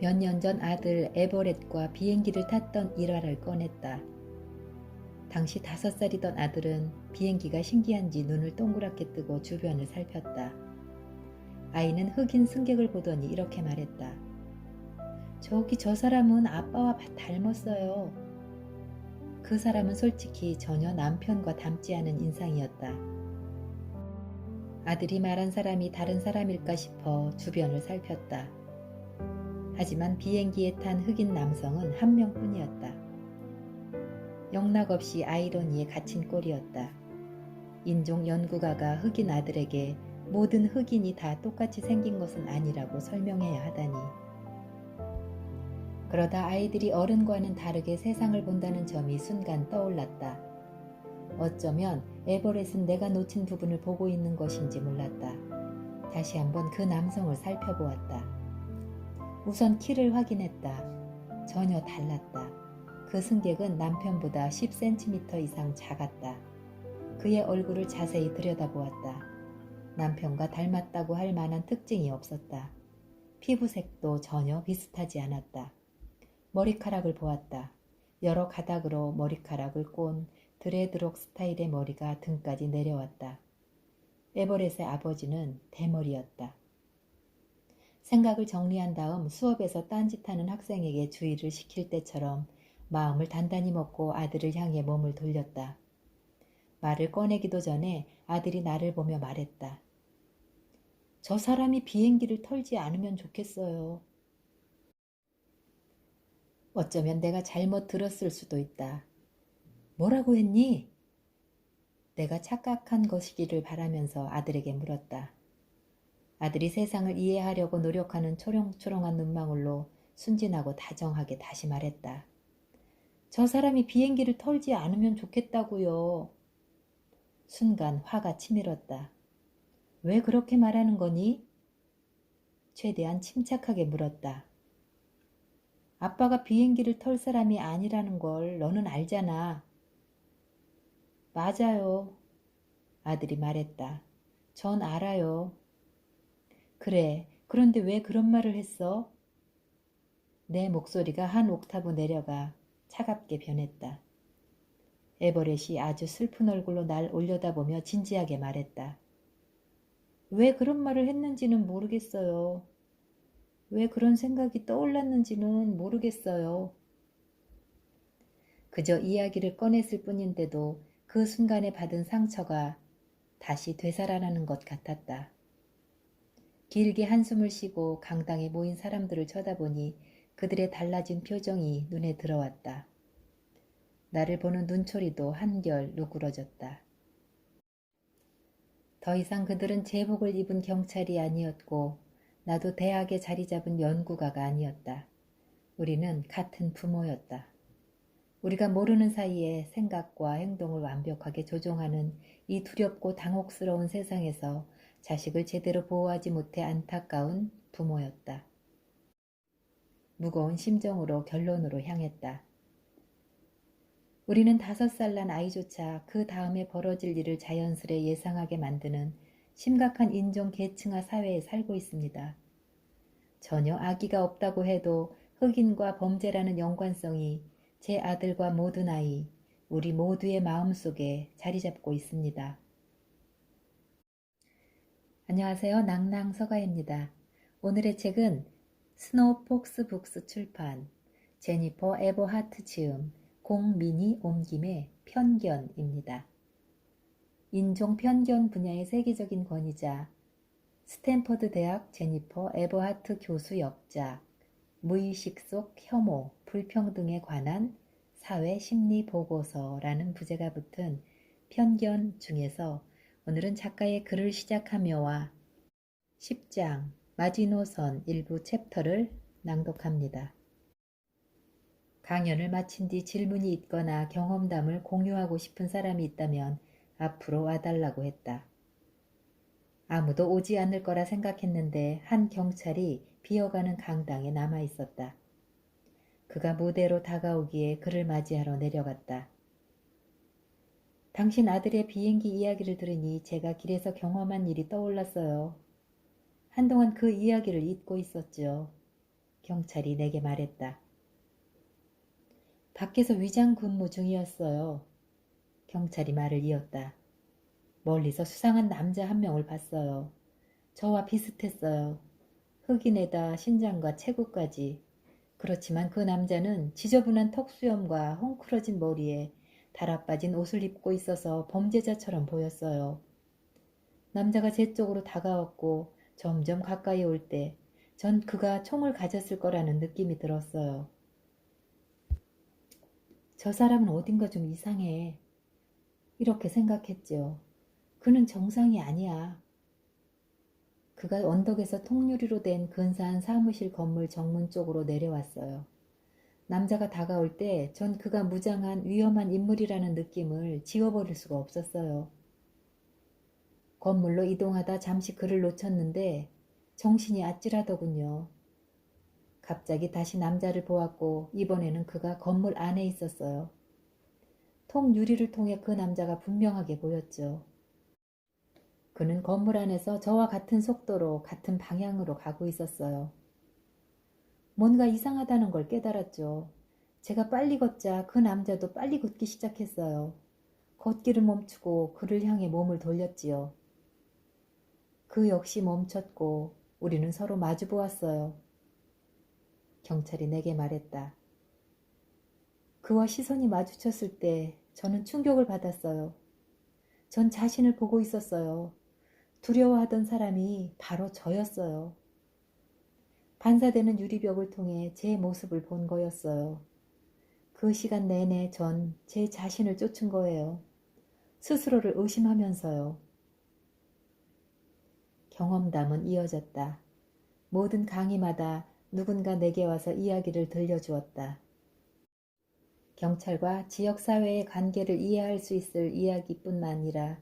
몇 년 전 아들 에버렛과 비행기를 탔던 일화를 꺼냈다. 당시 다섯 살이던 아들은 비행기가 신기한지 눈을 동그랗게 뜨고 주변을 살폈다. 아이는 흑인 승객을 보더니 이렇게 말했다. 저기 저 사람은 아빠와 닮았어요. 그 사람은 솔직히 전혀 남편과 닮지 않은 인상이었다. 아들이 말한 사람이 다른 사람일까 싶어 주변을 살폈다. 하지만 비행기에 탄 흑인 남성은 한 명뿐이었다. 영락 없이 아이러니에 갇힌 꼴이었다. 인종 연구가가 흑인 아들에게 모든 흑인이 다 똑같이 생긴 것은 아니라고 설명해야 하다니. 그러다 아이들이 어른과는 다르게 세상을 본다는 점이 순간 떠올랐다. 어쩌면 에버렛은 내가 놓친 부분을 보고 있는 것인지 몰랐다. 다시 한번 그 남성을 살펴보았다. 우선 키를 확인했다. 전혀 달랐다. 그 승객은 남편보다 10cm 이상 작았다. 그의 얼굴을 자세히 들여다보았다. 남편과 닮았다고 할 만한 특징이 없었다. 피부색도 전혀 비슷하지 않았다. 머리카락을 보았다. 여러 가닥으로 머리카락을 꼰 드레드록 스타일의 머리가 등까지 내려왔다. 에버렛의 아버지는 대머리였다. 생각을 정리한 다음 수업에서 딴짓하는 학생에게 주의를 시킬 때처럼 마음을 단단히 먹고 아들을 향해 몸을 돌렸다. 말을 꺼내기도 전에 아들이 나를 보며 말했다. 저 사람이 비행기를 털지 않으면 좋겠어요. 어쩌면 내가 잘못 들었을 수도 있다. 뭐라고 했니? 내가 착각한 것이기를 바라면서 아들에게 물었다. 아들이 세상을 이해하려고 노력하는 초롱초롱한 눈망울로 순진하고 다정하게 다시 말했다. 저 사람이 비행기를 털지 않으면 좋겠다고요. 순간 화가 치밀었다. 왜 그렇게 말하는 거니? 최대한 침착하게 물었다. 아빠가 비행기를 털 사람이 아니라는 걸 너는 알잖아. 맞아요. 아들이 말했다. 전 알아요. 그래, 그런데 왜 그런 말을 했어? 내 목소리가 한 옥타브 내려가 차갑게 변했다. 에버렛이 아주 슬픈 얼굴로 날 올려다보며 진지하게 말했다. 왜 그런 말을 했는지는 모르겠어요. 왜 그런 생각이 떠올랐는지는 모르겠어요. 그저 이야기를 꺼냈을 뿐인데도 그 순간에 받은 상처가 다시 되살아나는 것 같았다. 길게 한숨을 쉬고 강당에 모인 사람들을 쳐다보니 그들의 달라진 표정이 눈에 들어왔다. 나를 보는 눈초리도 한결 누그러졌다. 더 이상 그들은 제복을 입은 경찰이 아니었고 나도 대학에 자리 잡은 연구가가 아니었다. 우리는 같은 부모였다. 우리가 모르는 사이에 생각과 행동을 완벽하게 조종하는 이 두렵고 당혹스러운 세상에서 자식을 제대로 보호하지 못해 안타까운 부모였다. 무거운 심정으로 결론으로 향했다. 우리는 다섯 살 난 아이조차 그 다음에 벌어질 일을 자연스레 예상하게 만드는 심각한 인종 계층화 사회에 살고 있습니다. 전혀 아기가 없다고 해도 흑인과 범죄라는 연관성이 제 아들과 모든 아이, 우리 모두의 마음속에 자리 잡고 있습니다. 안녕하세요. 낭낭 서가입니다. 오늘의 책은 스노우 폭스 북스 출판 제니퍼 에버하트 지음 공민이 옮김의 편견입니다. 인종 편견 분야의 세계적인 권위자 스탠퍼드 대학 제니퍼 에버하트 교수 역작 무의식 속 혐오, 불평등에 관한 사회 심리 보고서라는 부제가 붙은 편견 중에서 오늘은 작가의 글을 시작하며와 10장 마지노선 일부 챕터를 낭독합니다. 강연을 마친 뒤 질문이 있거나 경험담을 공유하고 싶은 사람이 있다면 앞으로 와달라고 했다. 아무도 오지 않을 거라 생각했는데 한 경찰이 비어가는 강당에 남아 있었다. 그가 무대로 다가오기에 그를 맞이하러 내려갔다. 당신 아들의 비행기 이야기를 들으니 제가 길에서 경험한 일이 떠올랐어요. 한동안 그 이야기를 잊고 있었죠. 경찰이 내게 말했다. 밖에서 위장 근무 중이었어요. 경찰이 말을 이었다. 멀리서 수상한 남자 한 명을 봤어요. 저와 비슷했어요. 흑인에다 신장과 체구까지. 그렇지만 그 남자는 지저분한 턱수염과 헝클어진 머리에 달아빠진 옷을 입고 있어서 범죄자처럼 보였어요. 남자가 제 쪽으로 다가왔고 점점 가까이 올 때 전 그가 총을 가졌을 거라는 느낌이 들었어요. 저 사람은 어딘가 좀 이상해. 이렇게 생각했죠. 그는 정상이 아니야. 그가 언덕에서 통유리로 된 근사한 사무실 건물 정문 쪽으로 내려왔어요. 남자가 다가올 때 전 그가 무장한 위험한 인물이라는 느낌을 지워버릴 수가 없었어요. 건물로 이동하다 잠시 그를 놓쳤는데 정신이 아찔하더군요. 갑자기 다시 남자를 보았고 이번에는 그가 건물 안에 있었어요. 통 유리를 통해 그 남자가 분명하게 보였죠. 그는 건물 안에서 저와 같은 속도로 같은 방향으로 가고 있었어요. 뭔가 이상하다는 걸 깨달았죠. 제가 빨리 걷자 그 남자도 빨리 걷기 시작했어요. 걷기를 멈추고 그를 향해 몸을 돌렸지요. 그 역시 멈췄고 우리는 서로 마주 보았어요. 경찰이 내게 말했다. 그와 시선이 마주쳤을 때 저는 충격을 받았어요. 전 자신을 보고 있었어요. 두려워하던 사람이 바로 저였어요. 반사되는 유리벽을 통해 제 모습을 본 거였어요. 그 시간 내내 전 제 자신을 쫓은 거예요. 스스로를 의심하면서요. 경험담은 이어졌다. 모든 강의마다 누군가 내게 와서 이야기를 들려주었다. 경찰과 지역사회의 관계를 이해할 수 있을 이야기뿐 아니라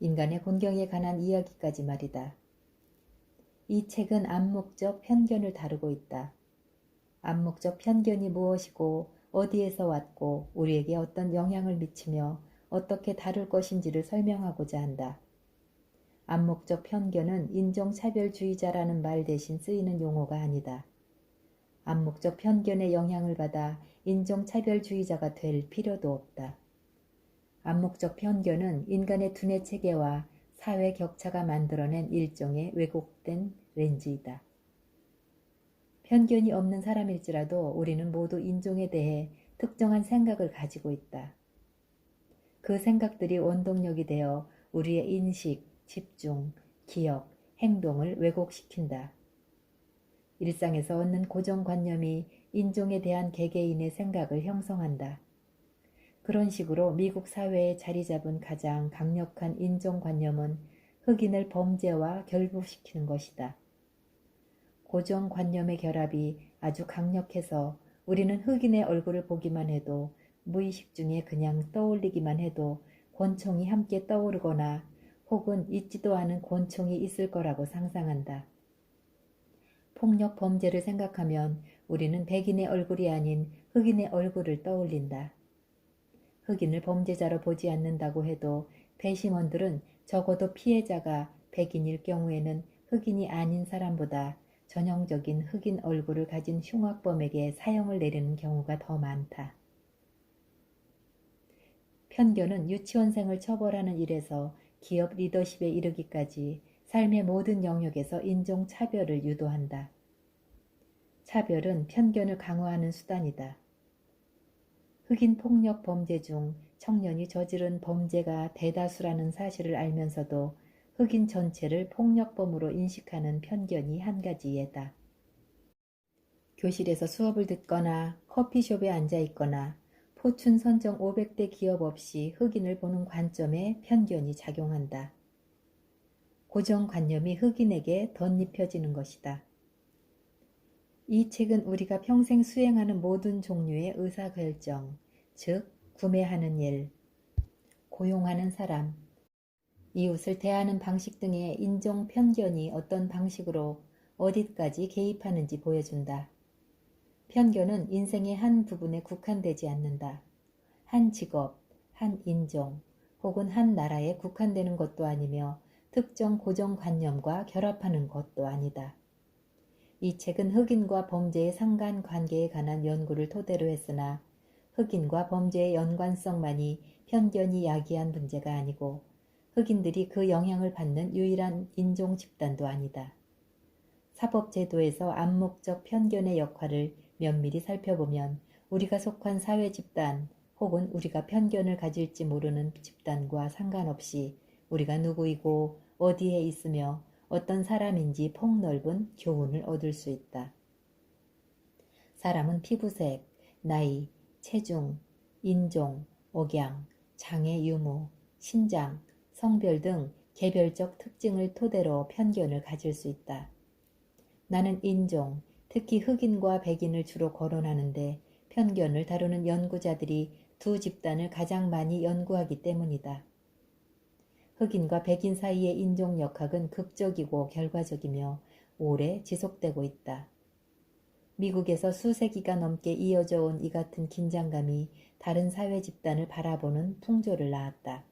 인간의 본경에 관한 이야기까지 말이다. 이 책은 암묵적 편견을 다루고 있다. 암묵적 편견이 무엇이고 어디에서 왔고 우리에게 어떤 영향을 미치며 어떻게 다룰 것인지를 설명하고자 한다. 암묵적 편견은 인종차별주의자라는 말 대신 쓰이는 용어가 아니다. 암묵적 편견의 영향을 받아 인종차별주의자가 될 필요도 없다. 암묵적 편견은 인간의 두뇌 체계와 사회 격차가 만들어낸 일종의 왜곡된 렌즈이다. 편견이 없는 사람일지라도 우리는 모두 인종에 대해 특정한 생각을 가지고 있다. 그 생각들이 원동력이 되어 우리의 인식, 집중, 기억, 행동을 왜곡시킨다. 일상에서 얻는 고정관념이 인종에 대한 개개인의 생각을 형성한다. 그런 식으로 미국 사회에 자리 잡은 가장 강력한 인종관념은 흑인을 범죄와 결부시키는 것이다. 고정관념의 결합이 아주 강력해서 우리는 흑인의 얼굴을 보기만 해도 무의식 중에 그냥 떠올리기만 해도 권총이 함께 떠오르거나 혹은 있지도 않은 권총이 있을 거라고 상상한다. 폭력 범죄를 생각하면 우리는 백인의 얼굴이 아닌 흑인의 얼굴을 떠올린다. 흑인을 범죄자로 보지 않는다고 해도 배심원들은 적어도 피해자가 백인일 경우에는 흑인이 아닌 사람보다 전형적인 흑인 얼굴을 가진 흉악범에게 사형을 내리는 경우가 더 많다. 편견은 유치원생을 처벌하는 일에서 기업 리더십에 이르기까지 삶의 모든 영역에서 인종 차별을 유도한다. 차별은 편견을 강화하는 수단이다. 흑인 폭력 범죄 중 청년이 저지른 범죄가 대다수라는 사실을 알면서도 흑인 전체를 폭력범으로 인식하는 편견이 한 가지 예다. 교실에서 수업을 듣거나 커피숍에 앉아 있거나 포춘 선정 500대 기업 없이 흑인을 보는 관점에 편견이 작용한다. 고정관념이 흑인에게 덧입혀지는 것이다. 이 책은 우리가 평생 수행하는 모든 종류의 의사결정, 즉, 구매하는 일, 고용하는 사람, 이웃을 대하는 방식 등의 인종 편견이 어떤 방식으로 어디까지 개입하는지 보여준다. 편견은 인생의 한 부분에 국한되지 않는다. 한 직업, 한 인종, 혹은 한 나라에 국한되는 것도 아니며 특정 고정관념과 결합하는 것도 아니다. 이 책은 흑인과 범죄의 상관 관계에 관한 연구를 토대로 했으나 흑인과 범죄의 연관성만이 편견이 야기한 문제가 아니고 흑인들이 그 영향을 받는 유일한 인종 집단도 아니다. 사법제도에서 암묵적 편견의 역할을 면밀히 살펴보면 우리가 속한 사회 집단 혹은 우리가 편견을 가질지 모르는 집단과 상관없이 우리가 누구이고 어디에 있으며 어떤 사람인지 폭넓은 교훈을 얻을 수 있다. 사람은 피부색, 나이, 체중, 인종, 억양, 장애 유무, 신장, 성별 등 개별적 특징을 토대로 편견을 가질 수 있다. 나는 인종, 특히 흑인과 백인을 주로 거론하는데 편견을 다루는 연구자들이 두 집단을 가장 많이 연구하기 때문이다. 흑인과 백인 사이의 인종 역학은 극적이고 결과적이며 오래 지속되고 있다. 미국에서 수세기가 넘게 이어져 온 이 같은 긴장감이 다른 사회 집단을 바라보는 풍조를 낳았다.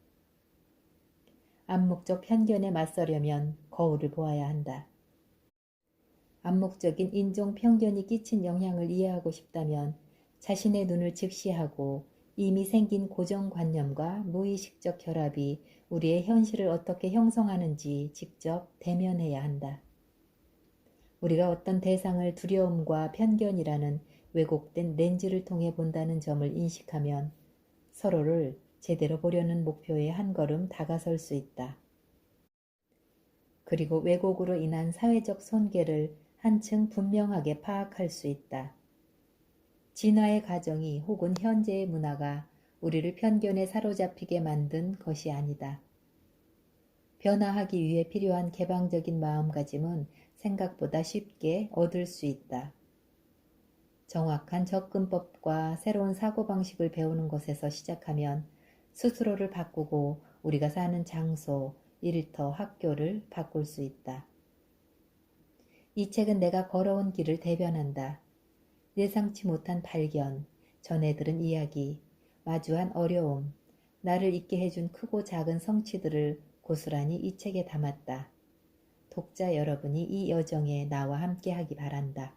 암묵적 편견에 맞서려면 거울을 보아야 한다. 암묵적인 인종 편견이 끼친 영향을 이해하고 싶다면 자신의 눈을 직시하고 이미 생긴 고정관념과 무의식적 결합이 우리의 현실을 어떻게 형성하는지 직접 대면해야 한다. 우리가 어떤 대상을 두려움과 편견이라는 왜곡된 렌즈를 통해 본다는 점을 인식하면 서로를 제대로 보려는 목표에 한 걸음 다가설 수 있다. 그리고 왜곡으로 인한 사회적 손괴를 한층 분명하게 파악할 수 있다. 진화의 과정이 혹은 현재의 문화가 우리를 편견에 사로잡히게 만든 것이 아니다. 변화하기 위해 필요한 개방적인 마음가짐은 생각보다 쉽게 얻을 수 있다. 정확한 접근법과 새로운 사고방식을 배우는 것에서 시작하면 스스로를 바꾸고 우리가 사는 장소, 일터, 학교를 바꿀 수 있다. 이 책은 내가 걸어온 길을 대변한다. 예상치 못한 발견, 전해 들은 이야기, 마주한 어려움, 나를 있게 해준 크고 작은 성취들을 고스란히 이 책에 담았다. 독자 여러분이 이 여정에 나와 함께 하기 바란다.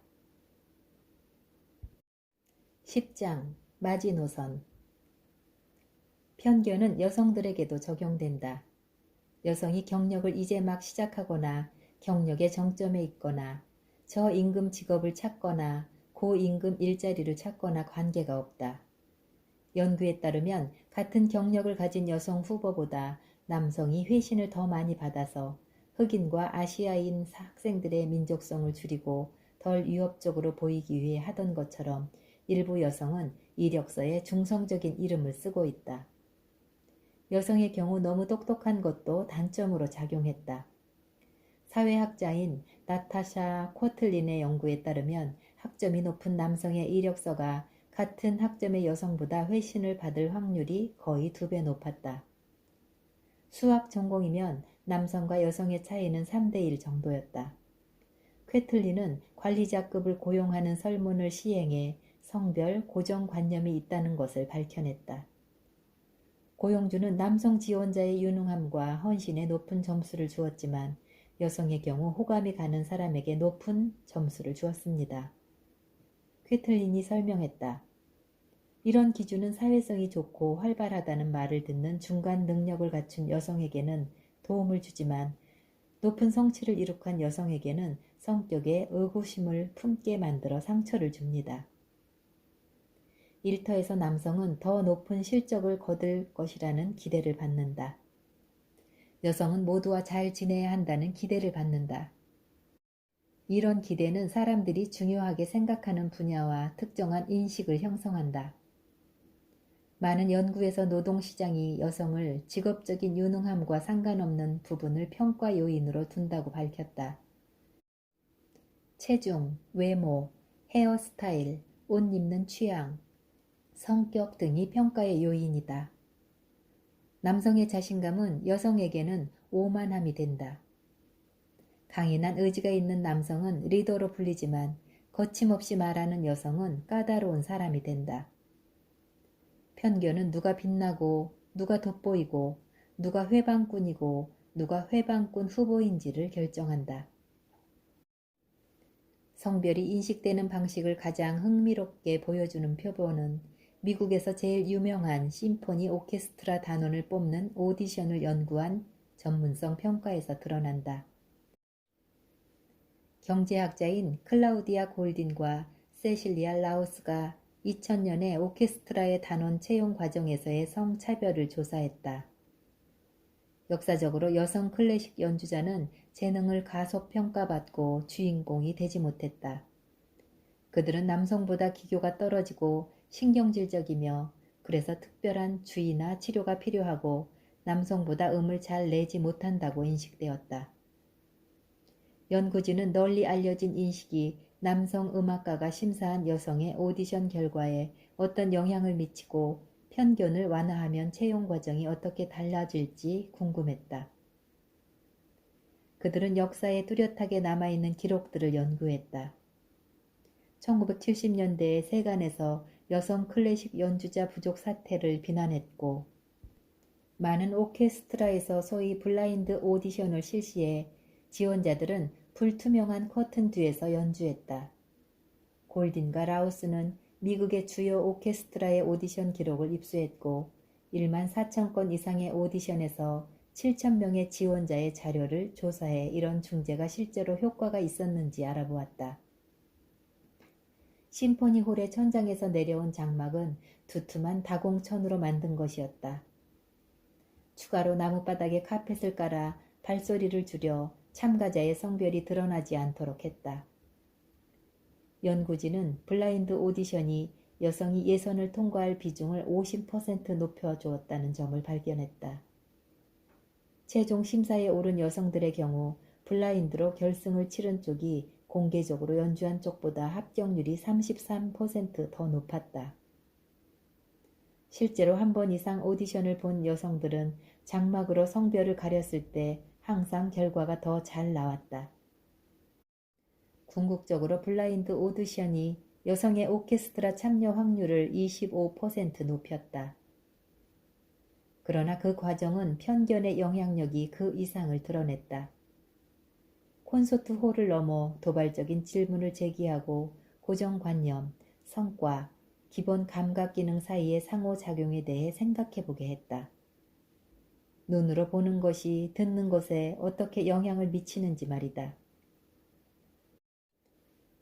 10장 마지노선 편견은 여성들에게도 적용된다. 여성이 경력을 이제 막 시작하거나 경력의 정점에 있거나 저임금 직업을 찾거나 고임금 일자리를 찾거나 관계가 없다. 연구에 따르면 같은 경력을 가진 여성 후보보다 남성이 회신을 더 많이 받아서 흑인과 아시아인 학생들의 민족성을 줄이고 덜 위협적으로 보이기 위해 하던 것처럼 일부 여성은 이력서에 중성적인 이름을 쓰고 있다. 여성의 경우 너무 똑똑한 것도 단점으로 작용했다. 사회학자인 나타샤 쿼틀린의 연구에 따르면 학점이 높은 남성의 이력서가 같은 학점의 여성보다 회신을 받을 확률이 거의 두 배 높았다. 수학 전공이면 남성과 여성의 차이는 3대1 정도였다. 쾌틀리는 관리자급을 고용하는 설문을 시행해 성별 고정관념이 있다는 것을 밝혀냈다. 고용주는 남성 지원자의 유능함과 헌신에 높은 점수를 주었지만 여성의 경우 호감이 가는 사람에게 높은 점수를 주었습니다. 쾌틀린이 설명했다. 이런 기준은 사회성이 좋고 활발하다는 말을 듣는 중간 능력을 갖춘 여성에게는 도움을 주지만 높은 성취를 이룩한 여성에게는 성격에 의구심을 품게 만들어 상처를 줍니다. 일터에서 남성은 더 높은 실적을 거둘 것이라는 기대를 받는다. 여성은 모두와 잘 지내야 한다는 기대를 받는다. 이런 기대는 사람들이 중요하게 생각하는 분야와 특정한 인식을 형성한다. 많은 연구에서 노동시장이 여성을 직업적인 유능함과 상관없는 부분을 평가 요인으로 둔다고 밝혔다. 체중, 외모, 헤어스타일, 옷 입는 취향, 성격 등이 평가의 요인이다. 남성의 자신감은 여성에게는 오만함이 된다. 강인한 의지가 있는 남성은 리더로 불리지만 거침없이 말하는 여성은 까다로운 사람이 된다. 편견은 누가 빛나고 누가 돋보이고 누가 회방꾼이고 누가 회방꾼 후보인지를 결정한다. 성별이 인식되는 방식을 가장 흥미롭게 보여주는 표본은 미국에서 제일 유명한 심포니 오케스트라 단원을 뽑는 오디션을 연구한 전문성 평가에서 드러난다. 경제학자인 클라우디아 골딘과 세실리아 라우스가 2000년에 오케스트라의 단원 채용 과정에서의 성차별을 조사했다. 역사적으로 여성 클래식 연주자는 재능을 가소평가받고 주인공이 되지 못했다. 그들은 남성보다 기교가 떨어지고 신경질적이며 그래서 특별한 주의나 치료가 필요하고 남성보다 음을 잘 내지 못한다고 인식되었다. 연구진은 널리 알려진 인식이 남성 음악가가 심사한 여성의 오디션 결과에 어떤 영향을 미치고 편견을 완화하면 채용 과정이 어떻게 달라질지 궁금했다. 그들은 역사에 뚜렷하게 남아있는 기록들을 연구했다. 1970년대에 세간에서 여성 클래식 연주자 부족 사태를 비난했고, 많은 오케스트라에서 소위 블라인드 오디션을 실시해 지원자들은 불투명한 커튼 뒤에서 연주했다. 골딘과 라우스는 미국의 주요 오케스트라의 오디션 기록을 입수했고 1만 4천 건 이상의 오디션에서 7천 명의 지원자의 자료를 조사해 이런 중재가 실제로 효과가 있었는지 알아보았다. 심포니 홀의 천장에서 내려온 장막은 두툼한 다공천으로 만든 것이었다. 추가로 나무바닥에 카펫을 깔아 발소리를 줄여 참가자의 성별이 드러나지 않도록 했다. 연구진은 블라인드 오디션이 여성이 예선을 통과할 비중을 50% 높여주었다는 점을 발견했다. 최종 심사에 오른 여성들의 경우 블라인드로 결승을 치른 쪽이 공개적으로 연주한 쪽보다 합격률이 33%더 높았다. 실제로 한 번 이상 오디션을 본 여성들은 장막으로 성별을 가렸을 때 항상 결과가 더 잘 나왔다. 궁극적으로 블라인드 오디션이 여성의 오케스트라 참여 확률을 25% 높였다. 그러나 그 과정은 편견의 영향력이 그 이상을 드러냈다. 콘서트 홀을 넘어 도발적인 질문을 제기하고 고정관념, 성과, 기본 감각 기능 사이의 상호작용에 대해 생각해 보게 했다. 눈으로 보는 것이 듣는 것에 어떻게 영향을 미치는지 말이다.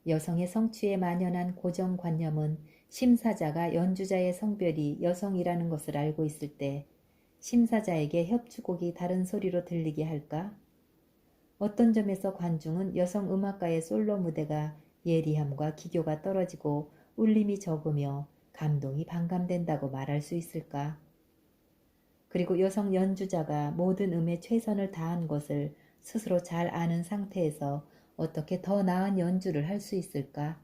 여성의 성취에 만연한 고정관념은 심사자가 연주자의 성별이 여성이라는 것을 알고 있을 때 심사자에게 협주곡이 다른 소리로 들리게 할까? 어떤 점에서 관중은 여성 음악가의 솔로 무대가 예리함과 기교가 떨어지고 울림이 적으며 감동이 반감된다고 말할 수 있을까? 그리고 여성 연주자가 모든 음에 최선을 다한 것을 스스로 잘 아는 상태에서 어떻게 더 나은 연주를 할 수 있을까?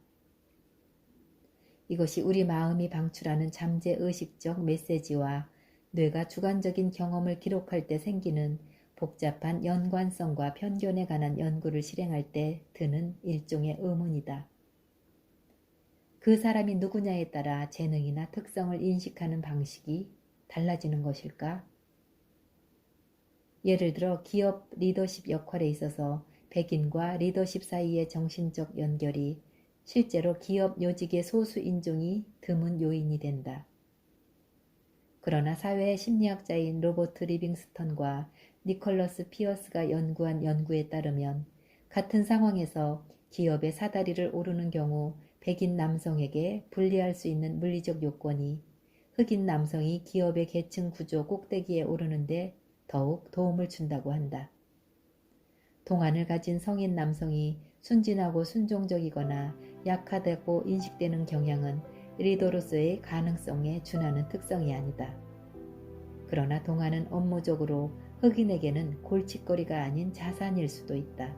이것이 우리 마음이 방출하는 잠재 의식적 메시지와 뇌가 주관적인 경험을 기록할 때 생기는 복잡한 연관성과 편견에 관한 연구를 실행할 때 드는 일종의 의문이다. 그 사람이 누구냐에 따라 재능이나 특성을 인식하는 방식이 달라지는 것일까? 예를 들어 기업 리더십 역할에 있어서 백인과 리더십 사이의 정신적 연결이 실제로 기업 요직의 소수 인종이 드문 요인이 된다. 그러나 사회 심리학자인 로버트 리빙스턴과 니콜러스 피어스가 연구한 연구에 따르면 같은 상황에서 기업의 사다리를 오르는 경우 백인 남성에게 불리할 수 있는 물리적 요건이 흑인 남성이 기업의 계층 구조 꼭대기에 오르는데 더욱 도움을 준다고 한다. 동안을 가진 성인 남성이 순진하고 순종적이거나 약하다고 인식되는 경향은 리더로서의 가능성에 준하는 특성이 아니다. 그러나 동안은 업무적으로 흑인에게는 골칫거리가 아닌 자산일 수도 있다.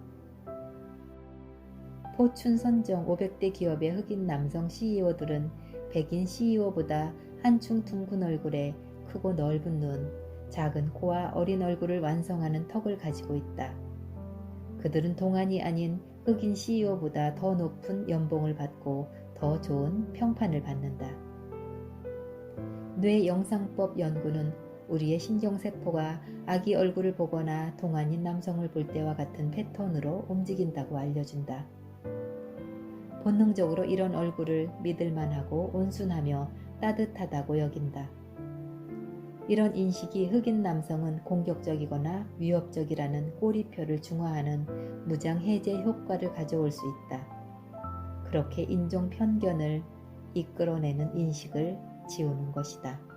포춘 선정 500대 기업의 흑인 남성 CEO들은 백인 CEO보다 한층 둥근 얼굴에 크고 넓은 눈, 작은 코와 어린 얼굴을 완성하는 턱을 가지고 있다. 그들은 동안이 아닌 흑인 CEO보다 더 높은 연봉을 받고 더 좋은 평판을 받는다. 뇌 영상법 연구는 우리의 신경세포가 아기 얼굴을 보거나 동안인 남성을 볼 때와 같은 패턴으로 움직인다고 알려준다. 본능적으로 이런 얼굴을 믿을만하고 온순하며 따뜻하다고 여긴다. 이런 인식이 흑인 남성은 공격적이거나 위협적이라는 꼬리표를 중화하는 무장 해제 효과를 가져올 수 있다. 그렇게 인종 편견을 이끌어내는 인식을 지우는 것이다.